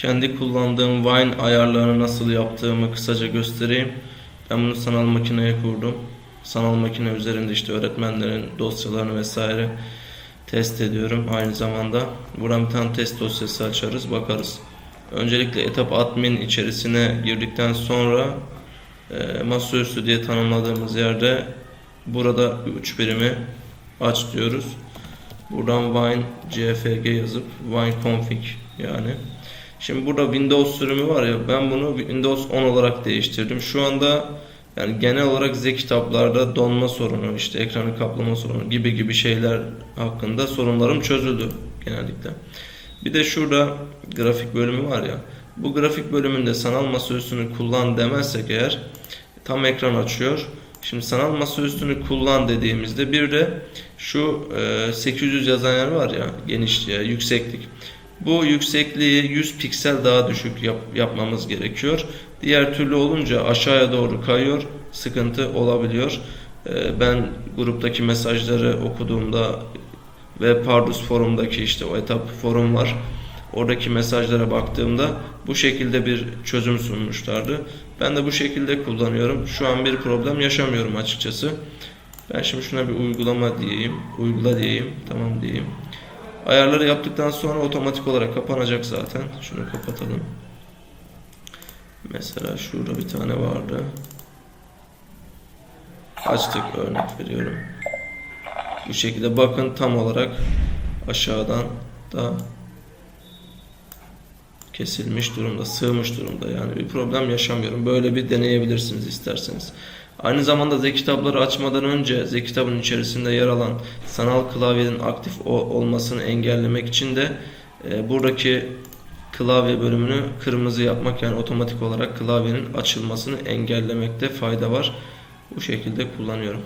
kendi kullandığım Wine ayarlarını nasıl yaptığımı kısaca göstereyim. Ben bunu sanal makineye kurdum. Sanal makine üzerinde işte öğretmenlerin dosyalarını vesaire test ediyorum aynı zamanda. Buradan bir tane test dosyası açarız bakarız. Öncelikle etap admin içerisine girdikten sonra e, masaüstü diye tanımladığımız yerde burada 3 birimi aç diyoruz. Buradan wine cfg yazıp wine config yani. Şimdi burada Windows sürümü var ya ben bunu Windows 10 olarak değiştirdim. Şu anda yani genel olarak Z kitaplarda donma sorunu, işte ekranı kaplama sorunu gibi gibi şeyler hakkında sorunlarım çözüldü genellikle. Bir de şurada grafik bölümü var ya. Bu grafik bölümünde sanal masaüstünü kullan demezsek eğer tam ekran açıyor. Şimdi sanal masaüstünü kullan dediğimizde bir de şu e, 800 yazan yer var ya genişliğe, yükseklik. Bu yüksekliği 100 piksel daha düşük yap, yapmamız gerekiyor. Diğer türlü olunca aşağıya doğru kayıyor, sıkıntı olabiliyor. E, ben gruptaki mesajları okuduğumda ve Pardus forumdaki işte o etap forum var. Oradaki mesajlara baktığımda bu şekilde bir çözüm sunmuşlardı. Ben de bu şekilde kullanıyorum. Şu an bir problem yaşamıyorum açıkçası. Ben şimdi şuna bir uygulama diyeyim. Uygula diyeyim. Tamam diyeyim. Ayarları yaptıktan sonra otomatik olarak kapanacak zaten. Şunu kapatalım. Mesela şurada bir tane vardı. Açtık örnek veriyorum. Bu şekilde bakın tam olarak aşağıdan da kesilmiş durumda, sığmış durumda. Yani bir problem yaşamıyorum. Böyle bir deneyebilirsiniz isterseniz. Aynı zamanda Z kitapları açmadan önce Z kitabın içerisinde yer alan sanal klavyenin aktif olmasını engellemek için de e, buradaki klavye bölümünü kırmızı yapmak yani otomatik olarak klavyenin açılmasını engellemekte fayda var. Bu şekilde kullanıyorum.